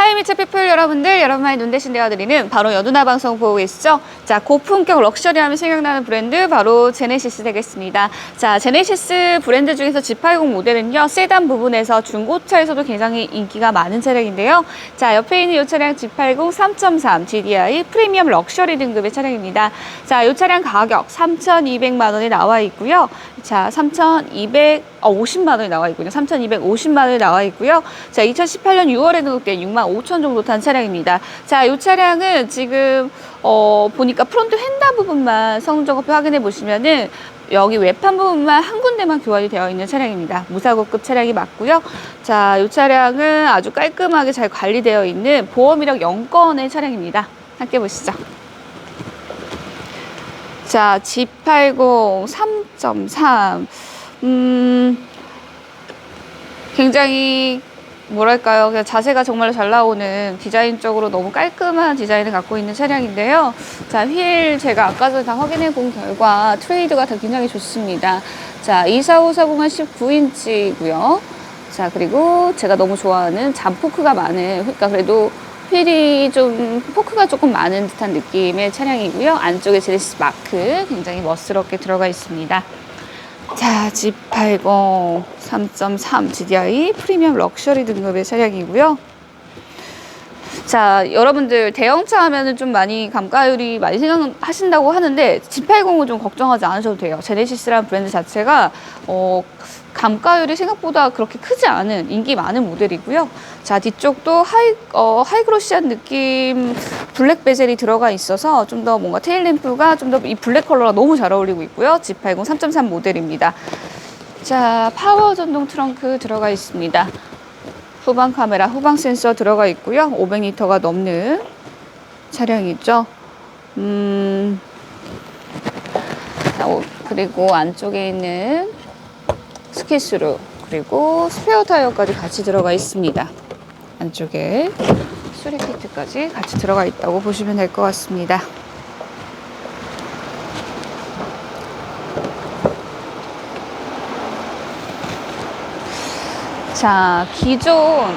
하이미츠 피플 여러분들, 여러분의 눈 대신 되어드리는 바로 여두나 방송 보고 계시죠? 자, 고품격 럭셔리하면 생각나는 브랜드 바로 제네시스 되겠습니다. 자, 제네시스 브랜드 중에서 G80 모델은요, 세단 부분에서 중고차에서도 굉장히 인기가 많은 차량인데요. 자, 옆에 있는 이 차량 G80 3.3 GDI 프리미엄 럭셔리 등급의 차량입니다. 자, 이 차량 가격 3,200만 원에 나와 있고요. 자, 3,200, 어, 50만 원에 나와 있군요. 3,250만 원에 나와 있고요. 자, 2018년 6월에 등록된 6만 5천 정도 탄 차량입니다. 자, 이 차량은 지금 어, 보니까 프론트 휀다 부분만 성적을 확인해 보시면은 여기 외판 부분만 한 군데만 교환이 되어 있는 차량입니다. 무사고급 차량이 맞고요. 자, 이 차량은 아주 깔끔하게 잘 관리되어 있는 보험 이력 0건의 차량입니다. 함께 보시죠. 자, G80 3.3. 음, 굉장히 뭐랄까요. 그냥 자세가 정말 잘 나오는 디자인적으로 너무 깔끔한 디자인을 갖고 있는 차량인데요. 자, 휠 제가 아까 전에 다 확인해 본 결과 트레이드가 다 굉장히 좋습니다. 자, 24540은 19인치고요. 자, 그리고 제가 너무 좋아하는 잔포크가 많은, 그러니까 그래도 휠이 좀 포크가 조금 많은 듯한 느낌의 차량이고요. 안쪽에 제네시스 마크 굉장히 멋스럽게 들어가 있습니다. 자, G80 3.3 GDI 프리미엄 럭셔리 등급의 차량이고요. 자, 여러분들 대형차 하면은 좀 많이 감가율이 많이 생각하신다고 하는데 G80은 좀 걱정하지 않으셔도 돼요. 제네시스라는 브랜드 자체가 어, 감가율이 생각보다 그렇게 크지 않은 인기 많은 모델이고요. 자, 뒤쪽도 하이 어, 하이그로시한 느낌 블랙 베젤이 들어가 있어서 좀 더 뭔가 테일 램프가 좀 더 이 블랙 컬러가 너무 잘 어울리고 있고요. G80 3.3 모델입니다. 자, 파워 전동 트렁크 들어가 있습니다. 후방 카메라, 후방 센서 들어가 있고요. 500리터가 넘는 차량이죠. 음, 그리고 안쪽에 있는 스키스루 그리고 스페어 타이어까지 같이 들어가 있습니다. 안쪽에 수리 키트까지 같이 들어가 있다고 보시면 될 것 같습니다. 자, 기존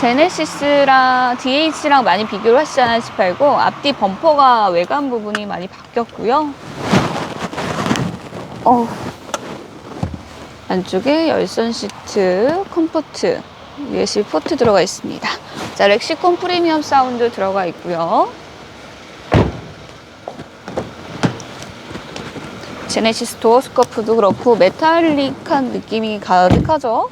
제네시스랑 DH랑 많이 비교를 하시잖아요, G80. 앞뒤 범퍼가 외관 부분이 많이 바뀌었고요. 어, 안쪽에 열선 시트, 컴포트, USB 포트 들어가 있습니다. 자, 렉시콘 프리미엄 사운드 들어가 있고요. 제네시스 도어 스커프도 그렇고 메탈릭한 느낌이 가득하죠.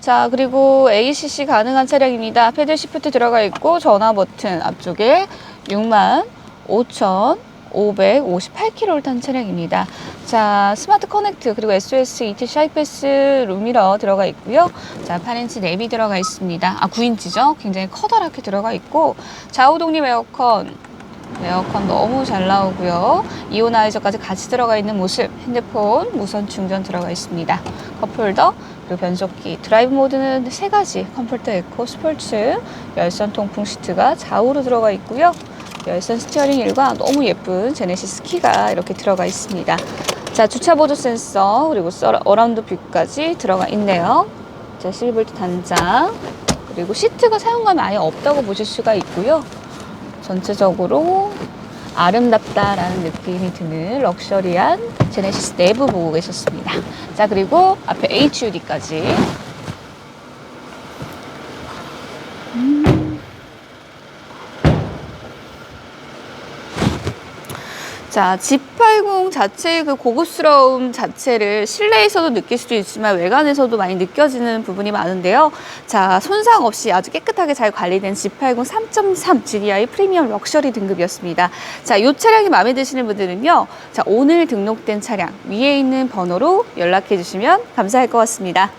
자, 그리고 ACC 가능한 차량입니다. 패들 시프트 들어가 있고 전화 버튼 앞쪽에 6만 5,558km를 탄 차량입니다. 자, 스마트 커넥트 그리고 SOS ETC 하이패스 룸미러 들어가 있고요. 자, 8인치 내비 들어가 있습니다. 아, 9인치죠? 굉장히 커다랗게 들어가 있고 좌우 독립 에어컨 에어컨 너무 잘 나오고요. 이오나이저까지 같이 들어가 있는 모습. 핸드폰 무선 충전 들어가 있습니다. 컵홀더 그리고 변속기. 드라이브 모드는 세 가지. 컴포트 에코, 스포츠, 열선 통풍 시트가 좌우로 들어가 있고요. 열선 스티어링 휠과 너무 예쁜 제네시스 키가 이렇게 들어가 있습니다. 자, 주차 보조 센서 그리고 서- 어라운드 뷰까지 들어가 있네요. 자, 실볼트 단장 그리고 시트가 사용감이 아예 없다고 보실 수가 있고요. 전체적으로 아름답다라는 느낌이 드는 럭셔리한 제네시스 내부 보고 계셨습니다. 자, 그리고 앞에 HUD까지. 자, G80 자체의 그 고급스러움 자체를 실내에서도 느낄 수도 있지만 외관에서도 많이 느껴지는 부분이 많은데요. 자, 손상 없이 아주 깨끗하게 잘 관리된 G80 3.3 GDI 프리미엄 럭셔리 등급이었습니다. 자, 이 차량이 마음에 드시는 분들은요. 자, 오늘 등록된 차량 위에 있는 번호로 연락해 주시면 감사할 것 같습니다.